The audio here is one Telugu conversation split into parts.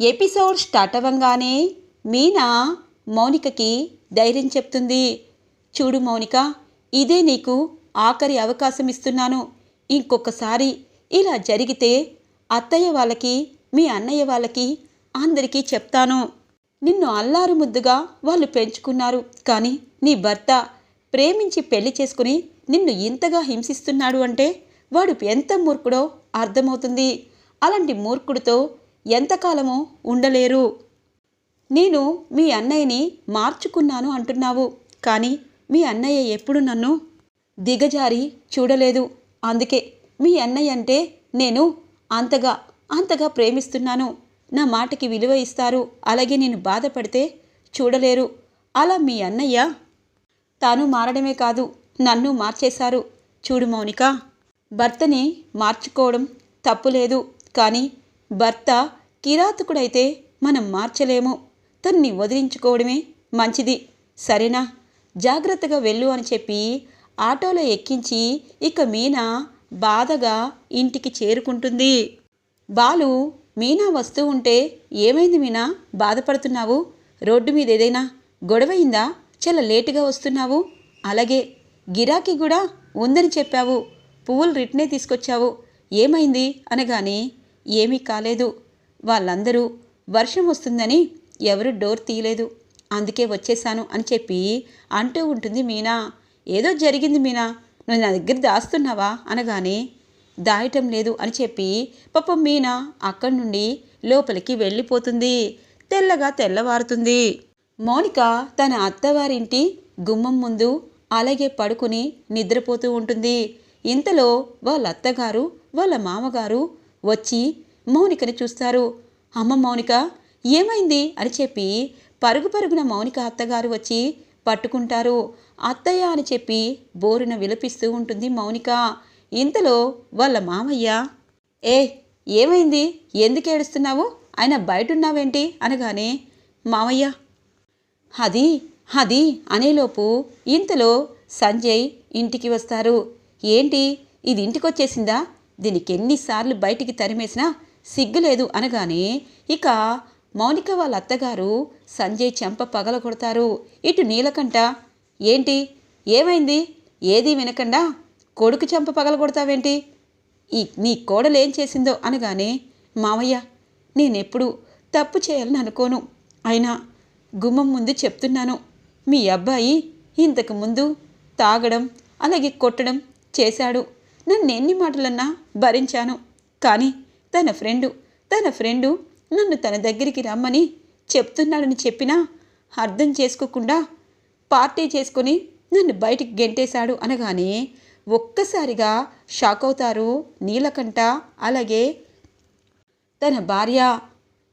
ఎపిసోడ్ స్టార్ట్ అవ్వంగానే మీనా మౌనికకి ధైర్యం చెప్తుంది. చూడు మౌనిక ఇదే నీకు ఆఖరి అవకాశం ఇస్తున్నాను. ఇంకొకసారి ఇలా జరిగితే అత్తయ్య వాళ్ళకి మీ అన్నయ్య వాళ్ళకి అందరికీ చెప్తాను. నిన్ను అల్లారు ముద్దుగా వాళ్ళు పెంచుకున్నారు. కానీ నీ భర్త ప్రేమించి పెళ్ళి చేసుకుని నిన్ను ఇంతగా హింసిస్తున్నాడు అంటే వాడు ఎంత మూర్ఖుడో అర్థమవుతుంది. అలాంటి మూర్ఖుడితో ఎంతకాలమో ఉండలేరు. నేను మీ అన్నయ్యని మార్చుకున్నాను అంటున్నావు. కానీ మీ అన్నయ్య ఎప్పుడు నన్ను దిగజారి చూడలేదు. అందుకే మీ అన్నయ్య అంటే నేను అంతగా అంతగా ప్రేమిస్తున్నాను. నా మాటకి విలువ ఇస్తారు. అలాగే నేను బాధపడితే చూడలేరు. అలా మీ అన్నయ్య తాను మారడమే కాదు నన్ను మార్చేశారు. చూడు మౌనిక భర్తని మార్చుకోవడం తప్పులేదు. కానీ భర్త కిరాతకుడైతే మనం మార్చలేము. తన్ని వదిలించుకోవడమే మంచిది. సరేనా? జాగ్రత్తగా వెళ్ళు అని చెప్పి ఆటోలో ఎక్కించి ఇక మీనా బాధగా ఇంటికి చేరుకుంటుంది. బాలు మీనా వస్తూ ఉంటే ఏమైంది మీనా? బాధపడుతున్నావు? రోడ్డు మీద ఏదైనా గొడవయిందా? చాలా లేటుగా వస్తున్నావు. అలాగే. గిరాకీ కూడా ఉందని చెప్పావు. పువ్వులు రిటర్నే తీసుకొచ్చావు. ఏమైంది? అనగానే ఏమీ కాలేదు. వాళ్ళందరూ వర్షం వస్తుందని ఎవరు డోర్ తీయలేదు. అందుకే వచ్చేసాను అని చెప్పి అంటూ ఉంటుంది మీనా. ఏదో జరిగింది మీనా? నువ్వు నా దగ్గర దాస్తున్నావా? అనగానే దాయటం లేదు అని చెప్పి పాపం మీనా అక్కడి నుండి లోపలికి వెళ్ళిపోతుంది. తెల్లగా తెల్లవారుతుంది. మౌనిక తన అత్తవారింటి గుమ్మం ముందు అలాగే పడుకుని నిద్రపోతూ ఉంటుంది. ఇంతలో వాళ్ళ అత్తగారు వాళ్ళ మామగారు వచ్చి మౌనికని చూస్తారు. అమ్మ మౌనిక ఏమైంది? అని చెప్పి పరుగు పరుగున మౌనిక అత్తగారు వచ్చి పట్టుకుంటారు. అత్తయ్య అని చెప్పి బోరున విలపిస్తూ ఉంటుంది మౌనిక. ఇంతలో వాళ్ళ మామయ్య ఏ ఏమైంది? ఎందుకు ఏడుస్తున్నావు? ఆయన బయట ఉన్నావేంటి అనగానే మామయ్య అది అది అనేలోపు ఇంతలో సంజయ్ ఇంటికి వస్తారు. ఏంటి? ఇది ఇంటికొచ్చేసిందా? దీనికి ఎన్నిసార్లు బయటికి తరిమేసినా సిగ్గులేదు అనగానే ఇక మౌనిక వాళ్ళ అత్తగారు సంజయ్ చెంప పగల కొడతారు ఇటు నీలకంఠ ఏంటి? ఏమైంది? ఏది వినకుండా కొడుకు చెంప పగల కొడతావేంటి ఈ నీ కోడలేం చేసిందో అనగానే మావయ్య నేనెప్పుడు తప్పు చేయాలని అనుకోను. అయినా గుమ్మం ముందు చెప్తున్నాను. మీ అబ్బాయి ఇంతకు ముందు తాగడం అలాగే కొట్టడం చేశాడు. నన్ను ఎన్ని మాటలన్నా భరించాను. కానీ తన ఫ్రెండు తన ఫ్రెండు నన్ను తన దగ్గరికి రమ్మని చెప్తున్నాడని చెప్పినా అర్థం చేసుకోకుండా పార్టీ చేసుకొని నన్ను బయటికి గెంటేశాడు అనగానే ఒక్కసారిగా షాక్ అవుతారు నీలకంఠ అలాగే తన భార్య.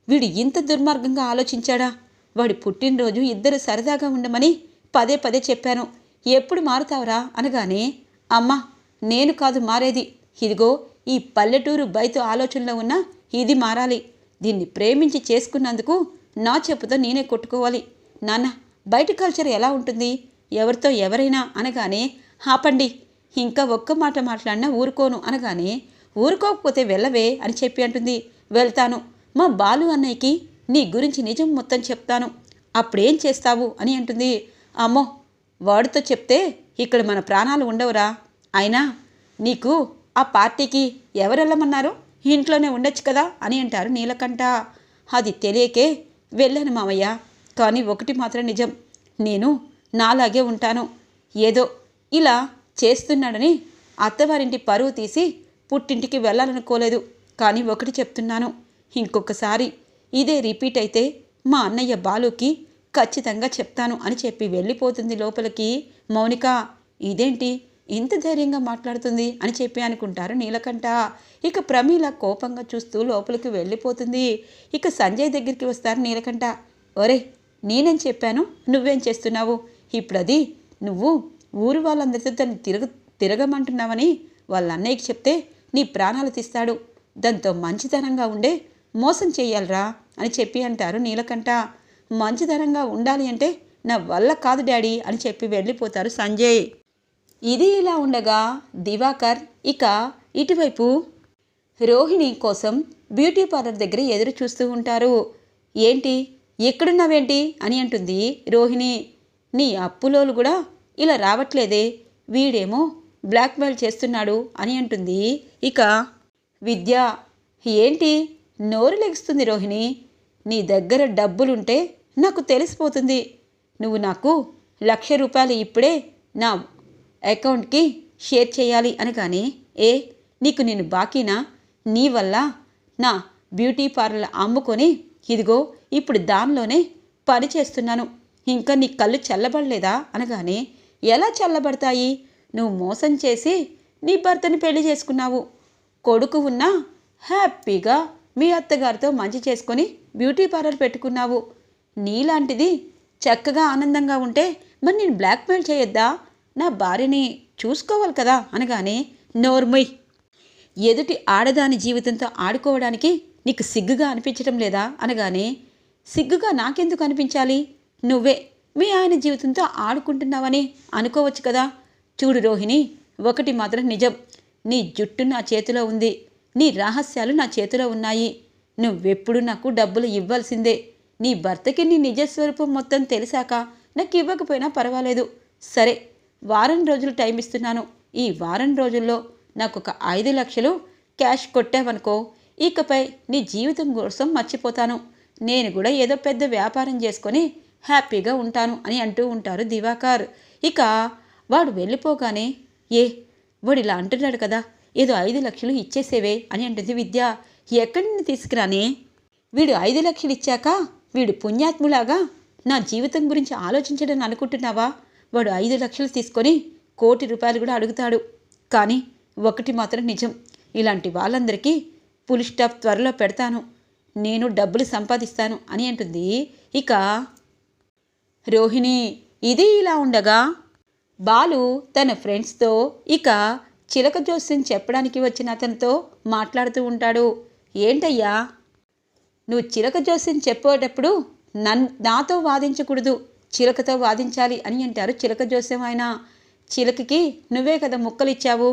వీడు ఇంత దుర్మార్గంగా ఆలోచించాడా? వాడి పుట్టినరోజు ఇద్దరు సరదాగా ఉండమని పదే పదే చెప్పాను. ఎప్పుడు మారుతావురా అనగానే అమ్మా నేను కాదు మారేది. ఇదిగో ఈ పల్లెటూరు బయట ఆలోచనలో ఉన్న ఇది మారాలి. దీన్ని ప్రేమించి చేసుకున్నందుకు నా చెప్పుతో నేనే కొట్టుకోవాలి. నాన్న బయట కల్చర్ ఎలా ఉంటుంది? ఎవరితో ఎవరైనా అనగానే ఆపండి ఇంకా ఒక్క మాట మాట్లాడినా ఊరుకోను అనగానే ఊరుకోకపోతే వెళ్ళవే అని చెప్పి అంటుంది. వెళ్తాను. మా బాలు అన్నయ్యకి నీ గురించి నిజం మొత్తం చెప్తాను. అప్పుడేం చేస్తావు? అని అంటుంది. అమ్మో వాడితో చెప్తే ఇక్కడ మన ప్రాణాలు ఉండవురా. అయినా నీకు ఆ పార్టీకి ఎవరు వెళ్ళమన్నారు ఇంట్లోనే ఉండొచ్చు కదా అని అంటారు నీలకంఠ. అది తెలియకే వెళ్ళాను మామయ్య కానీ ఒకటి మాత్రం నిజం. నేను నాలాగే ఉంటాను. ఏదో ఇలా చేస్తున్నాడని అత్తవారింటి పరువు తీసి పుట్టింటికి వెళ్ళాలనుకోలేదు. కానీ ఒకటి చెప్తున్నాను. ఇంకొకసారి ఇదే రిపీట్ అయితే మా అన్నయ్య బాలుకి ఖచ్చితంగా చెప్తాను అని చెప్పి వెళ్ళిపోతుంది లోపలికి. మౌనిక ఇదేంటి? ఇంత ధైర్యంగా మాట్లాడుతుంది అని చెప్పి అనుకుంటారు నీలకంఠ. ఇక ప్రమీల కోపంగా చూస్తూ లోపలికి వెళ్ళిపోతుంది. ఇక సంజయ్ దగ్గరికి వస్తారు నీలకంఠ. ఒరే నేనేం చెప్పాను? నువ్వేం చేస్తున్నావు? ఇప్పుడు అది నువ్వు ఊరు వాళ్ళందరితో దాన్ని తిరగ తిరగమంటున్నావని వాళ్ళ అన్నయ్యకి చెప్తే నీ ప్రాణాలు తీస్తాడు. దాంతో మంచితనంగా ఉండే మోసం చేయాలరా అని చెప్పి అంటారు నీలకంఠ. మంచితనంగా ఉండాలి అంటే నా వల్ల కాదు డాడీ అని చెప్పి వెళ్ళిపోతారు సంజయ్. ఇది ఇలా ఉండగా దివాకర్ ఇక ఇటువైపు రోహిణి కోసం బ్యూటీ పార్లర్ దగ్గర ఎదురు చూస్తూ ఉంటారు. ఏంటి? ఎక్కడున్నావేంటి? అని అంటుంది రోహిణి. నీ అప్పులోలు కూడా ఇలా రావట్లేదే? వీడేమో బ్లాక్మెయిల్ చేస్తున్నాడు అని అంటుంది ఇక విద్య. ఏంటి? నోరు లెగుస్తుంది రోహిణి. నీ దగ్గర డబ్బులుంటే నాకు తెలిసిపోతుంది. నువ్వు నాకు లక్ష రూపాయలు ఇప్పుడే నా అకౌంట్కి షేర్ చేయాలి అనగానే ఏ నీకు నేను బాకీనా? నీ వల్ల నా బ్యూటీ పార్లర్ అమ్ముకొని ఇదిగో ఇప్పుడు దానిలోనే పని చేస్తున్నాను. ఇంకా నీ కళ్ళు చల్లబడలేదా? అనగానే ఎలా చల్లబడతాయి? నువ్వు మోసం చేసి నీ భర్తని పెళ్ళి చేసుకున్నావు. కొడుకు ఉన్నా హ్యాపీగా మీ అత్తగారితో మంచి చేసుకొని బ్యూటీ పార్లర్ పెట్టుకున్నావు. నీలాంటిది చక్కగా ఆనందంగా ఉంటే మరి నేను బ్లాక్మెయిల్ చేయొద్దా? నా భార్యని చూసుకోవాలి కదా అనగానే నోర్మయ్ ఎదుటి ఆడదాని జీవితంతో ఆడుకోవడానికి నీకు సిగ్గుగా అనిపించటం లేదా? అనగానే సిగ్గుగా నాకెందుకు అనిపించాలి? నువ్వే మీ ఆయన జీవితంతో ఆడుకుంటున్నావని అనుకోవచ్చు కదా. చూడు రోహిణి ఒకటి మాత్రం నిజం. నీ జుట్టు నా చేతిలో ఉంది. నీ రహస్యాలు నా చేతిలో ఉన్నాయి. నువ్వెప్పుడు నాకు డబ్బులు ఇవ్వాల్సిందే. నీ భర్తకి నీ నిజస్వరూపం మొత్తం తెలిసాక నాకు ఇవ్వకపోయినా పర్వాలేదు. సరే వారం రోజులు టైం ఇస్తున్నాను. ఈ వారం రోజుల్లో నాకు ఒక ఐదు లక్షలు క్యాష్ కొట్టావనుకో ఇకపై నీ జీవితం కోసం మర్చిపోతాను. నేను కూడా ఏదో పెద్ద వ్యాపారం చేసుకొని హ్యాపీగా ఉంటాను అని అంటూ ఉంటారు దివాకర్. ఇక వాడు వెళ్ళిపోగానే ఏ వాడు ఇలా అంటున్నాడు కదా ఏదో ఐదు లక్షలు ఇచ్చేసేవే అని అంటుంది విద్య. ఎక్కడి నుండి తీసుకురానే? వీడు ఐదు లక్షలు ఇచ్చాక వీడు పుణ్యాత్ములాగా నా జీవితం గురించి ఆలోచించడని అనుకుంటున్నావా? వాడు ఐదు లక్షలు తీసుకొని కోటి రూపాయలు కూడా అడుగుతాడు. కానీ ఒకటి మాత్రం నిజం. ఇలాంటి వాళ్ళందరికీ పులి స్టాప్ త్వరలో పెడతాను. నేను డబ్బులు సంపాదిస్తాను అని అంటుంది. ఇక రోహిణి ఇది ఇలా ఉండగా బాలు తన ఫ్రెండ్స్తో ఇక చిలక జోస్యం చెప్పడానికి వచ్చిన అతనితో మాట్లాడుతూ ఉంటాడు. ఏంటయ్యా? నువ్వు చిలక జోస్యం చెప్పేటప్పుడు నన్ నాతో వాదించకూడదు. చిలకతో వాదించాలి అని అంటారు. చిలక జోస్యం ఆయన చిలకకి నువ్వే కదా ముక్కలు ఇచ్చావు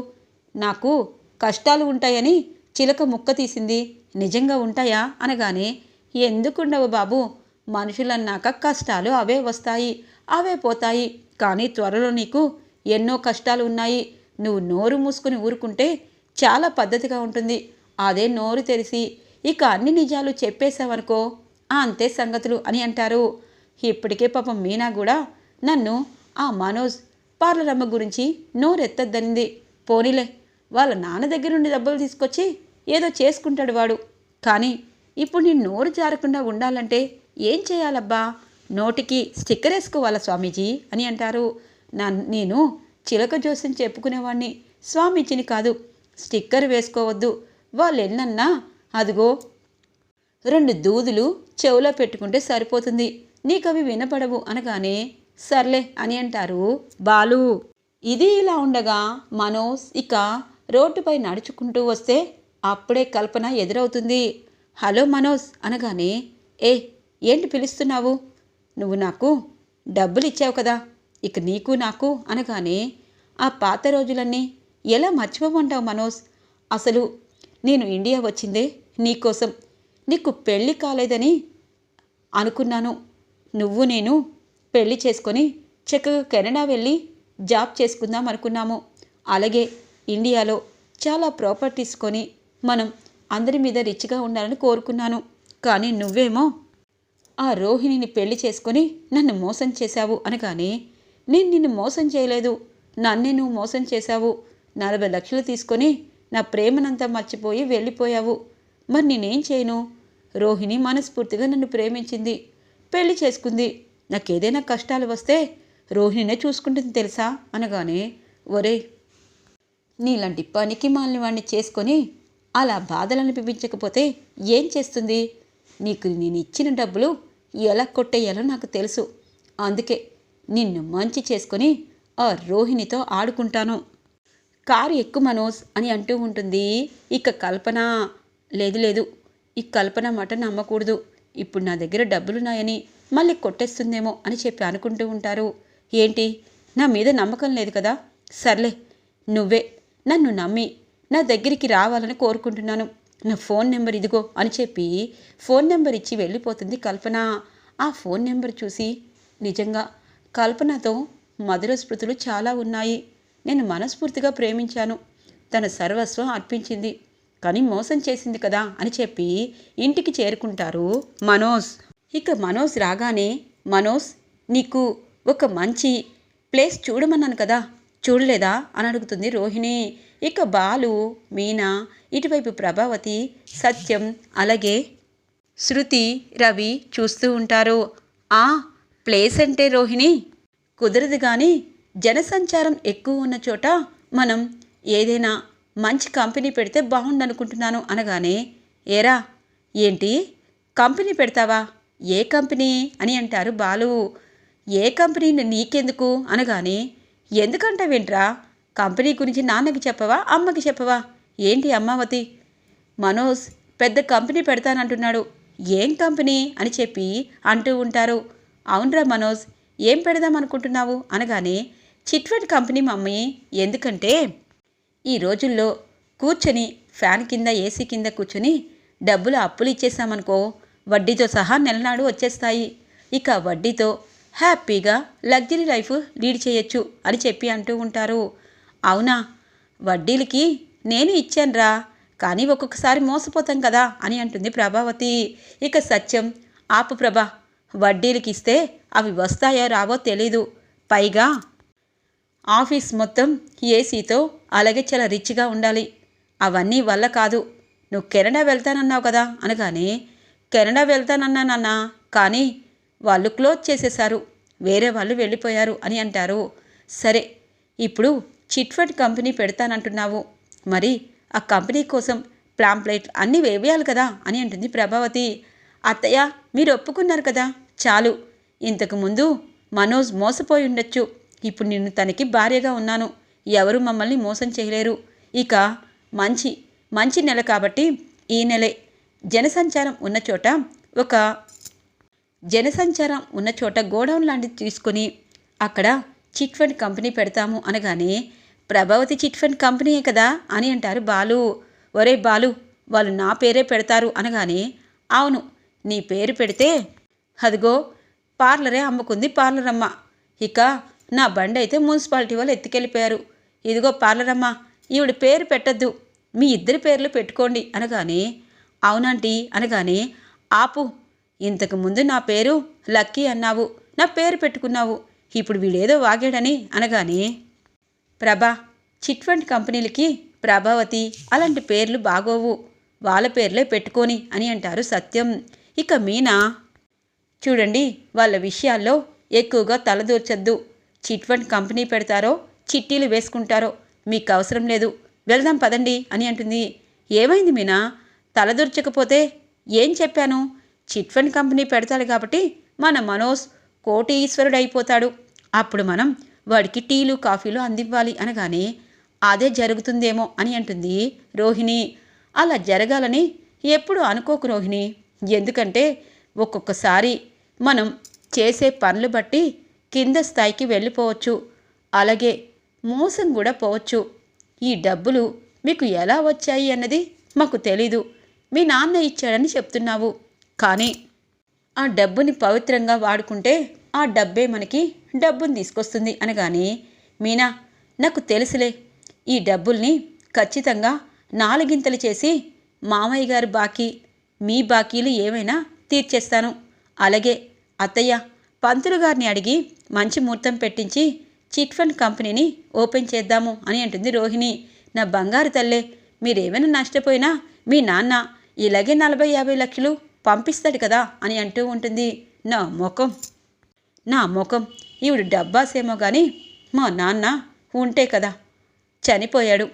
నాకు కష్టాలు ఉంటాయని చిలక ముక్క తీసింది. నిజంగా ఉంటాయా? అనగానే ఎందుకుండవు బాబు? మనుషులన్నాక కష్టాలు అవే వస్తాయి అవే పోతాయి. కానీ త్వరలో నీకు ఎన్నో కష్టాలు ఉన్నాయి. నువ్వు నోరు మూసుకుని ఊరుకుంటే చాలా పద్ధతిగా ఉంటుంది. అదే నోరు తెరిసి ఇక అన్ని నిజాలు చెప్పేశావనుకో అంతే సంగతులు అని అంటారు. ఇప్పటికే పాపం మీనా కూడా నన్ను ఆ మనోజ్ పార్లరమ్మ గురించి నోరెత్తద్దనింది. పోనీలే వాళ్ళ నాన్న దగ్గర నుండి డబ్బులు తీసుకొచ్చి ఏదో చేసుకుంటాడు వాడు. కానీ ఇప్పుడు నేను నోరు జారకుండా ఉండాలంటే ఏం చేయాలబ్బా? నోటికి స్టిక్కర్ వేసుకోవాలా స్వామీజీ? అని అంటారు. నా నేను చిలక జోస్యం చెప్పుకునేవాణ్ణి. స్వామీజీని కాదు స్టిక్కర్ వేసుకోవద్దు. వాళ్ళు ఎన్నన్నా అదిగో రెండు దూదులు చెవులో పెట్టుకుంటే సరిపోతుంది. నీకు అవి వినపడవు అనగానే సర్లే అని అంటారు బాలు. ఇది ఇలా ఉండగా మనోజ్ ఇక రోడ్డుపై నడుచుకుంటూ వస్తే అప్పుడే కల్పన ఎదురవుతుంది. హలో మనోజ్ అనగానే ఏ ఏంటి పిలుస్తున్నావు? నువ్వు నాకు డబ్బులు ఇచ్చావు కదా ఇక నీకు నాకు అనగానే ఆ పాత రోజులన్నీ ఎలా మర్చిపోమంటావు మనోజ్? అసలు నేను ఇండియా వచ్చిందే నీకోసం నీకు పెళ్ళి కాలేదని అనుకున్నాను. నువ్వు నేను పెళ్ళి చేసుకొని చక్కగా కెనడా వెళ్ళి జాబ్ చేసుకుందాం అనుకున్నాము. అలాగే ఇండియాలో చాలా ప్రాపర్టీస్ కొని మనం అందరి మీద రిచ్గా ఉండాలని కోరుకున్నాను. కానీ నువ్వేమో ఆ రోహిణిని పెళ్ళి చేసుకొని నన్ను మోసం చేశావు అనగానే నేను నిన్ను మోసం చేయలేదు. నన్నే నువ్వు మోసం చేశావు. నలభై లక్షలు తీసుకొని నా ప్రేమనంతా మర్చిపోయి వెళ్ళిపోయావు. మరి నేనేం చేయను? రోహిణి మనస్ఫూర్తిగా నన్ను ప్రేమించింది. పెళ్ళి చేసుకుంది. నాకేదైనా కష్టాలు వస్తే రోహిణినే చూసుకుంటుంది తెలుసా? అనగానే ఒరే నీలాంటి పనికి మాలిన వాడిని చేసుకొని అలా బాధలు అనిపించకపోతే ఏం చేస్తుంది? నీకు నేను ఇచ్చిన డబ్బులు ఎలా కొట్టేయాలో నాకు తెలుసు. అందుకే నిన్ను మంచి చేసుకొని ఆ రోహిణితో ఆడుకుంటాను. కారు ఎక్కు మనోజ్ అని అంటూ ఉంటుంది. ఇక కల్పన లేదు లేదు ఈ కల్పన మాట నమ్మకూడదు. ఇప్పుడు నా దగ్గర డబ్బులున్నాయని మళ్ళీ కొట్టేస్తుందేమో అని చెప్పి అనుకుంటూ ఉంటారు. ఏంటి? నా మీద నమ్మకం లేదు కదా? సర్లే నువ్వే. నన్ను నమ్మి నా దగ్గరికి రావాలని కోరుకుంటున్నాను. నా ఫోన్ నెంబర్ ఇదిగో అని చెప్పి ఫోన్ నెంబర్ ఇచ్చి వెళ్ళిపోతుంది కల్పన. ఆ ఫోన్ నెంబర్ చూసి నిజంగా కల్పనతో మధుర స్మృతులు చాలా ఉన్నాయి. నేను మనస్ఫూర్తిగా ప్రేమించాను. తన సర్వస్వం అర్పించింది. కానీ మోసం చేసింది కదా అని చెప్పి ఇంటికి చేరుకుంటారు మనోజ్. ఇక మనోజ్ రాగానే మనోజ్ నీకు ఒక మంచి ప్లేస్ చూడమన్నాను కదా చూడలేదా? అని అడుగుతుంది రోహిణి. ఇక బాలు మీనా ఇటువైపు ప్రభావతి సత్యం అలాగే శృతి రవి చూస్తూ ఉంటారు. ఆ ప్లేస్ అంటే రోహిణి కుదరదు కానీ జనసంచారం ఎక్కువ ఉన్న చోట మనం ఏదైనా మంచి కంపెనీ పెడితే బాగుండనుకుంటున్నాను అనగానే ఏరా ఏంటి? కంపెనీ పెడతావా? ఏ కంపెనీ? అని అంటారు బాలు. ఏ కంపెనీ నీకెందుకు? అనగానే ఎందుకంటావేంట్రా? కంపెనీ గురించి నాన్నకి చెప్పవా? అమ్మకి చెప్పవా? ఏంటి అమ్మావతి? మనోజ్ పెద్ద కంపెనీ పెడతానంటున్నాడు. ఏం కంపెనీ? అని చెప్పి అంటూ ఉంటారు. అవునరా మనోజ్ ఏం పెడదాం అనుకుంటున్నావు అనగానే చిట్ ఫండ్ కంపెనీ మమ్మీ ఎందుకంటే ఈ రోజుల్లో కూర్చొని ఫ్యాన్ కింద ఏసీ కింద కూర్చొని డబ్బులు అప్పులు ఇచ్చేసామనుకో వడ్డీతో సహా నెలనాడు వచ్చేస్తాయి. ఇక వడ్డీతో హ్యాపీగా లగ్జరీ లైఫ్ లీడ్ చేయొచ్చు అని చెప్పి అంటూ ఉంటారు. అవునా? వడ్డీలకి నేను ఇచ్చానురా కానీ ఒక్కొక్కసారి మోసపోతాం కదా అని అంటుంది ప్రభావతి. ఇక సత్యం ఆపు ప్రభా వడ్డీలకి ఇస్తే అవి వస్తాయో రావో తెలీదు. పైగా ఆఫీస్ మొత్తం ఏసీతో అలాగే చాలా రిచ్గా ఉండాలి. అవన్నీ వల్ల కాదు. నువ్వు కెనడా వెళ్తానన్నావు కదా అనగానే కెనడా వెళ్తానన్నానన్నా కానీ వాళ్ళు క్లోజ్ చేసేశారు. వేరే వాళ్ళు వెళ్ళిపోయారు అని అంటారు. సరే ఇప్పుడు చిట్ ఫండ్ కంపెనీ పెడతానంటున్నావు. మరి ఆ కంపెనీ కోసం ప్లాంప్లెట్ అన్నీ వేవేయాలి కదా అని అంటుంది ప్రభావతి. అత్తయ్య మీరు ఒప్పుకున్నారు కదా? చాలు. ఇంతకుముందు మనోజ్ మోసపోయి ఉండొచ్చు. ఇప్పుడు నేను తనకి భార్యగా ఉన్నాను. ఎవరు మమ్మల్ని మోసం చేయలేరు. ఇక మంచి మంచి నెల కాబట్టి ఈ నెలే. జనసంచారం ఉన్న చోట ఒక జనసంచారం ఉన్న చోట గోడౌన్ లాంటిది తీసుకొని అక్కడ చిట్ ఫండ్ కంపెనీ పెడతాము అనగానే ప్రభావతి చిట్ ఫండ్ కంపెనీయే కదా అని అంటారు బాలు. ఒరే బాలు వాళ్ళు నా పేరే పెడతారు అనగానే అవును నీ పేరు పెడితే అదిగో పార్లరే అమ్ముకుంది పార్లర్ అమ్మ ఇక నా బండి అయితే మున్సిపాలిటీ వాళ్ళు ఎత్తుకెళ్ళిపోయారు. ఇదిగో పార్లరమ్మ ఈవిడ పేరు పెట్టద్దు. మీ ఇద్దరి పేర్లు పెట్టుకోండి అనగానే అవునంటీ అనగానే ఆపు ఇంతకు ముందు నా పేరు లక్కీ అన్నావు నా పేరు పెట్టుకున్నావు ఇప్పుడు వీడేదో వాగాడని అనగానే ప్రభా చిట్ ఫండ్ కంపెనీలకి ప్రభావతి అలాంటి పేర్లు బాగోవు వాళ్ళ పేర్లే పెట్టుకొని అని అంటారు సత్యం. ఇక మీనా చూడండి వాళ్ళ విషయాల్లో ఎక్కువగా తలదూర్చద్దు. చిట్ ఫండ్ కంపెనీ పెడతారో చిట్టీలు వేసుకుంటారో మీకు అవసరం లేదు. వెళ్దాం పదండి అని అంటుంది. ఏమైంది మీనా? తలదూర్చకపోతే ఏం చెప్పాను? చిట్ ఫండ్ కంపెనీ పెడతాడు కాబట్టి మన మనోజ్ కోటీశ్వరుడు అయిపోతాడు అప్పుడు మనం వాడికి టీలు కాఫీలు అందివ్వాలి అనగానే అదే జరుగుతుందేమో అని అంటుంది రోహిణి. అలా జరగాలని ఎప్పుడు అనుకోకు రోహిణి. ఎందుకంటే ఒక్కొక్కసారి మనం చేసే పనులు బట్టి కింద స్థాయికి వెళ్ళిపోవచ్చు. అలాగే మోసం కూడా పోవచ్చు. ఈ డబ్బులు మీకు ఎలా వచ్చాయి అన్నది మాకు తెలీదు. మీ నాన్న ఇచ్చాడని చెప్తున్నావు. కానీ ఆ డబ్బుని పవిత్రంగా వాడుకుంటే ఆ డబ్బే మనకి డబ్బుని తీసుకొస్తుంది అనగానే మీనా నాకు తెలుసులే. ఈ డబ్బుల్ని ఖచ్చితంగా నాలుగింతలు చేసి మామయ్య గారి బాకీ మీ బాకీలు ఏమైనా తీర్చేస్తాను. అలాగే అత్తయ్య పంతులు గారిని అడిగి మంచి ముహూర్తం పెట్టించి చిట్ ఫండ్ కంపెనీని ఓపెన్ చేద్దాము అని అంటుంది రోహిణి. నా బంగారు తల్లే మీరేమైనా నష్టపోయినా మీ నాన్న ఇలాగే నలభై యాభై లక్షలు పంపిస్తాడు కదా అని అంటూ ఉంటుంది. నా ముఖం. నా ముఖం. ఈవిడ డబ్బాసేమో కానీ మా నాన్న ఉంటే కదా. చనిపోయాడు.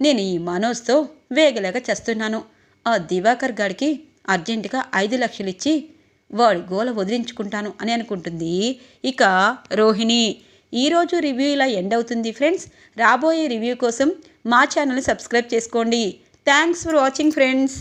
నేను ఈ మనోజ్తో వేగలేక చేస్తున్నాను. ఆ దివాకర్ గాడికి అర్జెంటుగా ఐదు లక్షలు ఇచ్చి వాడి గోల వదిలించుకుంటాను అని అనుకుంటుంది. ఇక రోహిణి. ఈరోజు రివ్యూ ఇలా ఎండ్ అవుతుంది ఫ్రెండ్స్. రాబోయే రివ్యూ కోసం మా ఛానల్ సబ్స్క్రైబ్ చేసుకోండి. Thanks for watching friends.